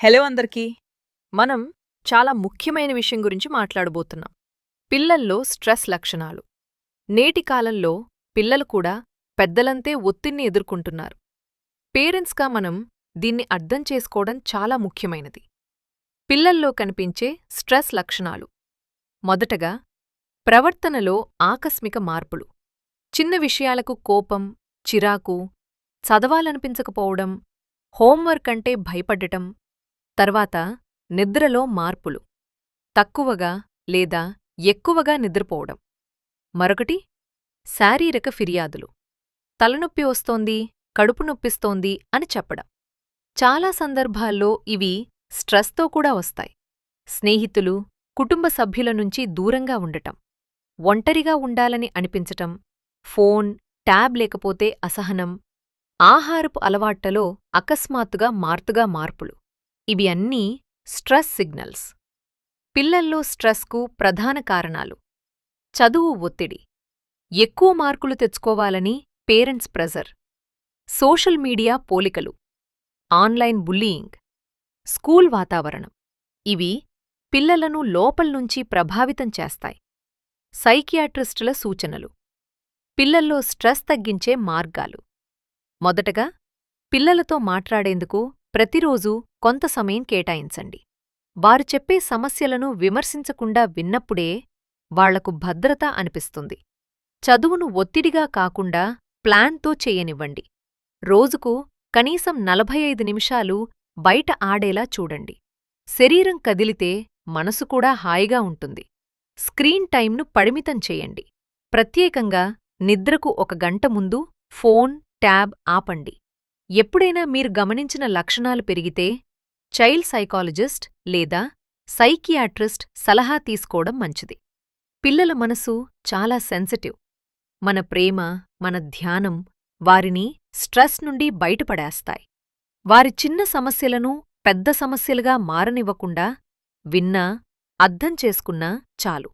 Hello అందరికీ. మనం చాలా ముఖ్యమైన విషయం గురించి మాట్లాడబోతున్నాం. పిల్లల్లో స్ట్రెస్ లక్షణాలు. నేటి కాలంలో పిల్లలు కూడా పెద్దలంతే ఒత్తిడిని ఎదుర్కొంటున్నారు. పేరెంట్స్గా మనం దీన్ని అర్థం చేసుకోవడం చాలా ముఖ్యమైనది. పిల్లల్లో కనిపించే స్ట్రెస్ లక్షణాలు. మొదటగా ప్రవర్తనలో ఆకస్మిక మార్పులు. చిన్న విషయాలకు కోపం చిరాకు చదవాలనిపించకపోవడం హోంవర్క్ అంటే భయపడటం తర్వాత నిద్రలో మార్పులు. తక్కువగా లేదా ఎక్కువగా నిద్రపోవడం. మరొకటి శారీరక ఫిర్యాదులు. తలనొప్పి వస్తోంది కడుపు నొప్పిస్తోంది అని చెప్పడం. చాలా సందర్భాల్లో ఇవి స్ట్రెస్తో కూడా వస్తాయి. స్నేహితులు కుటుంబ సభ్యుల నుంచి దూరంగా ఉండటం. ఒంటరిగా ఉండాలని అనిపించటం. ఫోన్ ట్యాబ్ లేకపోతే అసహనం. ఆహారపు అలవాట్లలో అకస్మాత్తుగా మార్తుగా మార్పులు. ఇవి అన్నీ స్ట్రెస్ సిగ్నల్స్. పిల్లల్లో స్ట్రెస్కు ప్రధాన కారణాలు. చదువు ఒత్తిడి. ఎక్కువ మార్కులు తెచ్చుకోవాలని పేరెంట్స్ ప్రెజర్. సోషల్ మీడియా పోలికలు. Online bullying. స్కూల్ వాతావరణం. ఇవి పిల్లలను లోపల్నుంచి ప్రభావితం చేస్తాయి. సైకియాట్రిస్టుల సూచనలు. పిల్లల్లో స్ట్రెస్ తగ్గించే మార్గాలు. మొదటగా పిల్లలతో మాట్లాడేందుకు ప్రతిరోజూ కొంత సమయం కేటాయించండి. వారు చెప్పే సమస్యలను విమర్శించకుండా విన్నప్పుడే వాళ్ళకు భద్రత అనిపిస్తుంది. చదువును ఒత్తిడిగా కాకుండా ప్లాన్తో చేయనివ్వండి. రోజుకు కనీసం నలభై ఐదు నిమిషాలు బయట ఆడేలా చూడండి. శరీరం కదిలితే మనసు కూడా హాయిగా ఉంటుంది. స్క్రీన్ టైంను పరిమితం చేయండి. ప్రత్యేకంగా నిద్రకు ఒక గంట ముందు ఫోన్ ట్యాబ్ ఆపండి. ఎప్పుడైనా మీరు గమనించిన లక్షణాలు పెరిగితే చైల్డ్ సైకాలజిస్ట్ లేదా సైకియాట్రిస్ట్ సలహా తీసుకోవడం మంచిది. పిల్లల మనసు చాలా సెన్సిటివ్. మన ప్రేమ మన ధ్యానం వారిని స్ట్రెస్ నుండి బయటపడేస్తాయి. వారి చిన్న సమస్యలను పెద్ద సమస్యలుగా మారనివ్వకుండా విన్నా అర్థం చేసుకున్నా చాలు.